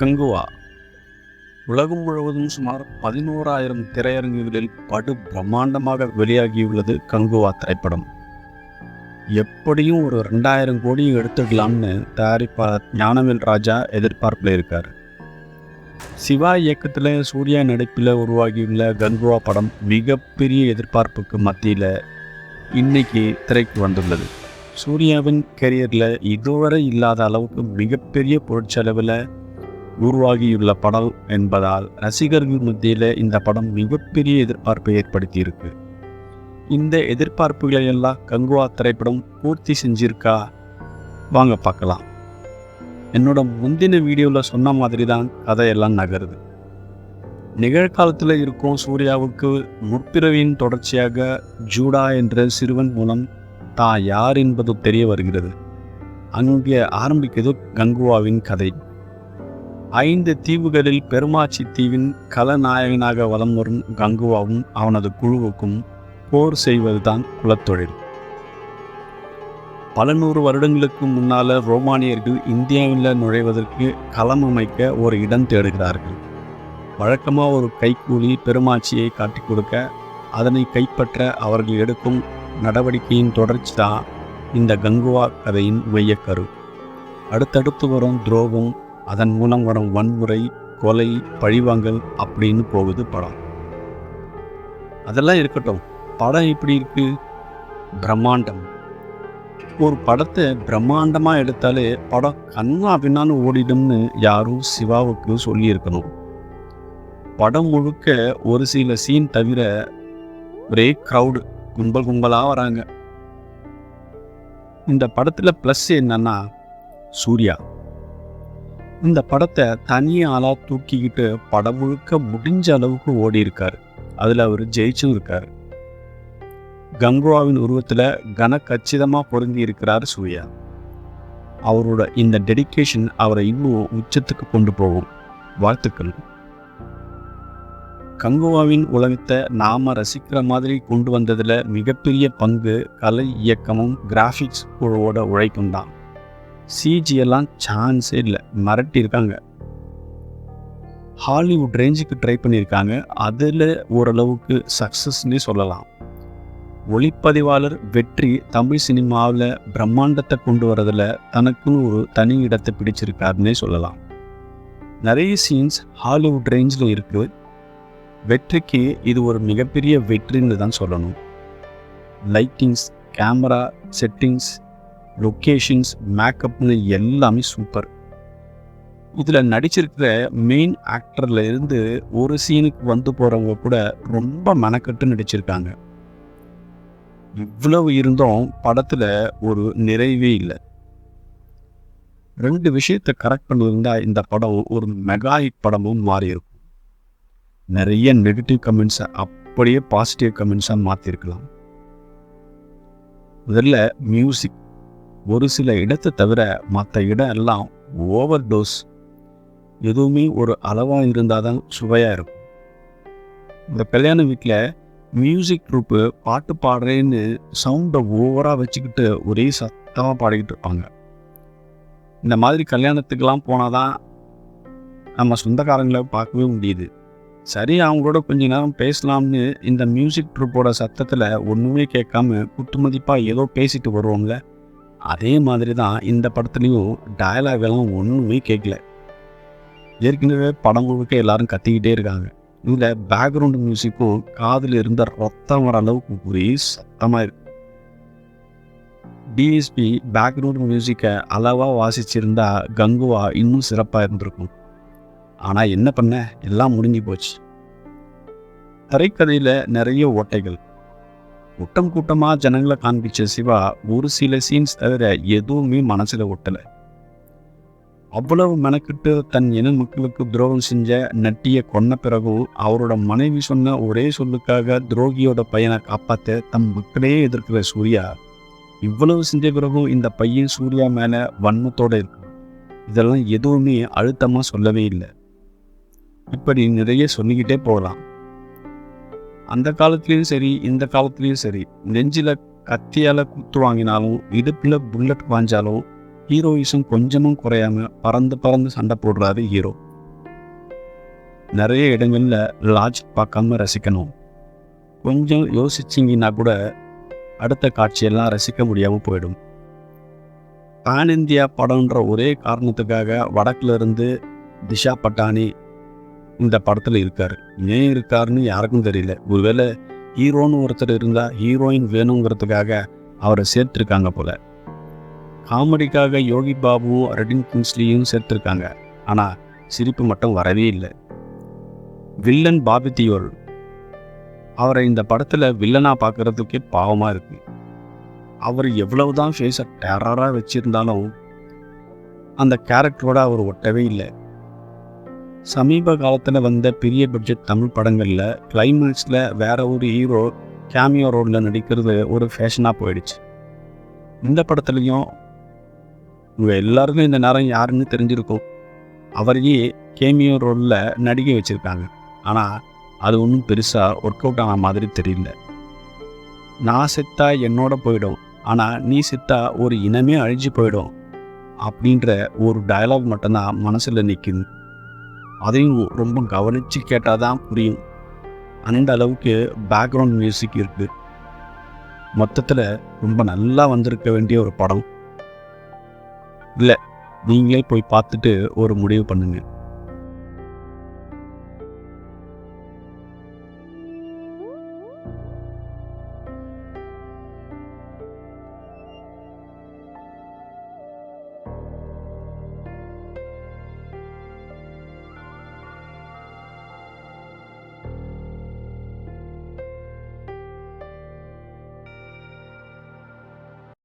கங்குவா. உலகம் முழுவதும் சுமார் பதினோராயிரம் திரையரங்குகளில் படு பிரம்மாண்டமாக வெளியாகியுள்ளது கங்குவா திரைப்படம். எப்படியும் ஒரு ரெண்டாயிரம் கோடி எடுத்துடலாம்னு தயாரிப்பாளர் ஞானவேல் ராஜா எதிர்பார்ப்பில் இருக்கார். சிவா இயக்கத்தில் சூர்யா நடிப்பில் உருவாகியுள்ள கங்குவா படம் மிகப்பெரிய எதிர்பார்ப்புக்கு மத்தியில் இன்னைக்கு திரைக்கு வந்துள்ளது. சூர்யாவின் கெரியரில் இதுவரை இல்லாத அளவுக்கு மிகப்பெரிய பொருட்செலவில் உருவாகியுள்ள படம் என்பதால் ரசிகர்கள் மத்தியில் இந்த படம் மிகப்பெரிய எதிர்பார்ப்பை ஏற்படுத்தியிருக்கு. இந்த எதிர்பார்ப்புகளை எல்லாம் கங்குவா திரைப்படம் பூர்த்தி செஞ்சிருக்கா? வாங்க பார்க்கலாம். என்னோட முந்தின வீடியோவில் சொன்ன மாதிரி தான் கதையெல்லாம் நகருது. நிகழ்காலத்தில் இருக்கும் சூர்யாவுக்கு முற்பிறவியின் தொடர்ச்சியாக ஜூடா என்ற சிறுவன் மூலம் தான் யார் என்பது தெரிய வருகிறது. அங்கே ஆரம்பிக்கிறது கங்குவாவின் கதை. ஐந்து தீவுகளில் பெருமாச்சி தீவின் கலநாயகனாக வலம் வரும் கங்குவாவும் அவனது குழுவுக்கும் போர் செய்வதுதான் குலத்தொழில். பல நூறு வருடங்களுக்கு முன்னால ரோமானியர்கள் இந்தியாவில் நுழைவதற்கு களம் அமைக்க ஒரு இடம் தேடுகிறார்கள். வழக்கமாக ஒரு கைக்கூலி பெருமாட்சியை காட்டிக் கொடுக்க அதனை கைப்பற்ற அவர்கள் எடுக்கும் நடவடிக்கையின் தொடர்ச்சி தான் இந்த கங்குவா கதையின் மையக்கரு. அடுத்தடுத்து வரும் துரோகம் அதன் மூலம் வரும் வன்முறை கொலை பழிவாங்கல் அப்படின்னு போகுது படம். அதெல்லாம் இருக்கட்டும். படம் எப்படி இருக்கு? பிரம்மாண்டம். ஒரு படத்தை பிரம்மாண்டமாக எடுத்தாலே படம் கண்ணா பின்னான்னு ஓடிடும்னு யாரும் சிவாவுக்கு சொல்லியிருக்கணும். படம் முழுக்க ஒரு சில சீன் தவிர ஒரே க்ரௌடு கும்பல் கும்பலாக வராங்க. இந்த படத்தில் ப்ளஸ் என்னன்னா சூர்யா. இந்த படத்தை தனி ஆளாக தூக்கிக்கிட்டு படம் முழுக்க முடிஞ்ச அளவுக்கு ஓடி இருக்கார் அதில் அவர் ஜெயிச்சும் இருக்கார். கங்குராவின் உருவத்தில் கன கச்சிதமாக பொருந்தி இருக்கிறார் சூர்யா. அவரோட இந்த டெடிகேஷன் அவரை இன்னும் உச்சத்துக்கு கொண்டு போகும். வாழ்த்துக்கள். கங்குவாவின் உலகத்தை நாம் ரசிக்கிற மாதிரி கொண்டு வந்ததில் மிகப்பெரிய பங்கு கலை இயக்கமும் கிராஃபிக்ஸ் குழுவோட உழைக்கும் தான். சிஜி எல்லாம் சான்ஸே இல்லை. மிரட்டியிருக்காங்க. ஹாலிவுட் ரேஞ்சுக்கு ட்ரை பண்ணியிருக்காங்க. அதில் ஓரளவுக்கு சக்ஸஸ்னே சொல்லலாம். ஒளிப்பதிவாளர் வெற்றி தமிழ் சினிமாவில் பிரம்மாண்டத்தை கொண்டு வரதில் தனக்குன்னு ஒரு தனி இடத்தை பிடிச்சிருக்காருன்னே சொல்லலாம். நிறைய சீன்ஸ் ஹாலிவுட் ரேஞ்சில் இருக்குது வெற்றிக்கு இது ஒரு மிகப்பெரிய வெற்றின்னு தான் சொல்லணும். லைட்டிங்ஸ் கேமரா செட்டிங்ஸ் லொக்கேஷன்ஸ் மேக்கப்னு எல்லாமே சூப்பர் இதில் நடிச்சிருக்கிற மெயின் ஆக்டரில் இருந்து ஒரு சீனுக்கு வந்து போகிறவங்க கூட ரொம்ப மெனக்கட்டு நடிச்சிருக்காங்க. இவ்வளவு இருந்தும் படத்தில் ஒரு நிறைவே இல்லை. ரெண்டு விஷயத்தை கரெக்ட் பண்ணியிருந்தா இந்த படம் ஒரு மெகா ஹிட் படமும் மாறியிருக்கும். நிறைய நெகட்டிவ் கமெண்ட்ஸை அப்படியே பாசிட்டிவ் கமெண்ட்ஸாக மாற்றிருக்கலாம் முதல்ல மியூசிக் ஒரு சில இடத்தை தவிர மற்ற இடம் எல்லாம் ஓவர் டோஸ் எதுவுமே ஒரு அளவாக இருந்தால் தான் சுவையாக இருக்கும். இந்த கல்யாண வீட்டில் மியூசிக் ட்ரூப்பு பாட்டு பாடுறேன்னு சவுண்டை ஓவராக வச்சுக்கிட்டு ஒரே சத்தமாக பாடிக்கிட்டு இருப்பாங்க. இந்த மாதிரி கல்யாணத்துக்கெல்லாம் போனால் தான் நம்ம சொந்தக்காரங்களை பார்க்கவே முடியுது. சரி அவங்களோட கொஞ்ச நேரம் பேசலாம்னு இந்த மியூசிக் ட்ரூப்போட சத்தத்தில் ஒன்றுமே கேட்காம குத்துமதிப்பாக ஏதோ பேசிட்டு வருவோம்ல. அதே மாதிரி தான் இந்த படத்துலேயும் டயலாக் எல்லாம் ஒன்றுமே கேட்கல. ஏற்கனவே படம் முழுக்க எல்லாரும் கத்திக்கிட்டே இருக்காங்க. இதில் பேக்ரவுண்ட் மியூசிக்கும் காதில் இருந்த ரத்தம் வர அளவுக்கு ஒரே சத்தமாக இருக்கு. டிஎஸ்பி பேக்ரவுண்ட் மியூசிக்கை அளவாக வாசிச்சிருந்தா கங்குவா இன்னும் சிறப்பாக இருந்திருக்கும். ஆனால் என்ன பண்ண? எல்லாம் முடிஞ்சு போச்சு. திரைக்கதையில் நிறைய ஓட்டைகள். கூட்டம் கூட்டமாக ஜனங்களை காண்பிச்ச சிவா ஒரு சில சீன்ஸ் தவிர எதுவுமே மனசில் ஒட்டலை அவ்வளவு மெனக்கிட்டு தன் இன மக்களுக்கு துரோகம் செஞ்ச நட்டியை கொன்ன பிறகு அவரோட மனைவி சொன்ன ஒரே சொல்லுக்காக துரோகியோட பையனை காப்பாற்ற தம் மக்களையே எதிர்க்கிற சூர்யா இவ்வளவு செஞ்ச பிறகும் இந்த பையன் சூர்யா மேலே வன்மத்தோட இருக்கு இதெல்லாம் எதுவுமே அழுத்தமாக சொல்லவே இல்லை இப்படி நிறைய சொல்லிக்கிட்டே போகலாம் அந்த காலத்துலேயும் சரி இந்த காலத்துலேயும் சரி நெஞ்சில் கத்தியால் குத்து வாங்கினாலும் இடுப்பில் புல்லட் வாஞ்சாலும் ஹீரோயிசம் கொஞ்சமும் குறையாமல் பறந்து பறந்து சண்டை போடுறாரு ஹீரோ நிறைய இடங்களில் லாஜிக் பார்க்காம ரசிக்கணும். கொஞ்சம் யோசிச்சிங்கன்னா கூட அடுத்த காட்சியெல்லாம் ரசிக்க முடியாமல் போயிடும். பேன் இந்தியா படம்ன்ற ஒரே காரணத்துக்காக வடக்குலேருந்து திஷா பட்டானி இந்த படத்தில் இருக்கார். ஏன் இருக்காருன்னு யாருக்கும் தெரியல. ஒருவேளை ஹீரோன்னு ஒருத்தர் இருந்தால் ஹீரோயின் வேணுங்கிறதுக்காக அவரை சேர்த்துருக்காங்க போல. காமெடிக்காக யோகி பாபுவும் ரெடின் கிங்ஸ்லியும் சேர்த்துருக்காங்க. ஆனால் சிரிப்பு மட்டும் வரவே இல்லை. வில்லன் பாபி தியோல் அவரை இந்த படத்தில் வில்லனாக பார்க்குறதுக்கே பாவமாக இருக்கு. அவர் எவ்வளவுதான் ஃபேஸை டேரராக வச்சுருந்தாலும் அந்த கேரக்டரோட அவர் ஒட்டவே இல்லை. சமீப காலத்தில் வந்த பெரிய பட்ஜெட் தமிழ் படங்களில் கிளைமேக்ஸில் வேற ஒரு ஹீரோ கேமியோ ரோலில் நடிக்கிறது ஒரு ஃபேஷனாக போயிடுச்சு. இந்த படத்துலையும் உங்கள் எல்லாருக்கும் இந்த நேரம் யாருன்னு தெரிஞ்சிருக்கும். அவரையே கேமியோ ரோலில் நடிக்க வச்சுருக்காங்க. ஆனால் அது ஒன்றும் பெருசாக ஒர்க் அவுட் ஆன மாதிரி தெரியல. நான் செத்தா என்னோட போயிடும். ஆனால் நீ செத்தா ஒரு இனமே அழிஞ்சு போயிடும். அப்படின்ற ஒரு டயலாக் மட்டும்தான் மனசில் நிற்குது அதையும் ரொம்ப கவனித்து கேட்டால் தான் புரியும். அந்த அளவுக்கு பேக்ரவுண்ட் மியூசிக் இருக்குது மொத்தத்தில் ரொம்ப நல்லா வந்திருக்க வேண்டிய ஒரு படம். இல்லை நீங்களே போய் பார்த்துட்டு ஒரு முடிவு பண்ணுங்கள்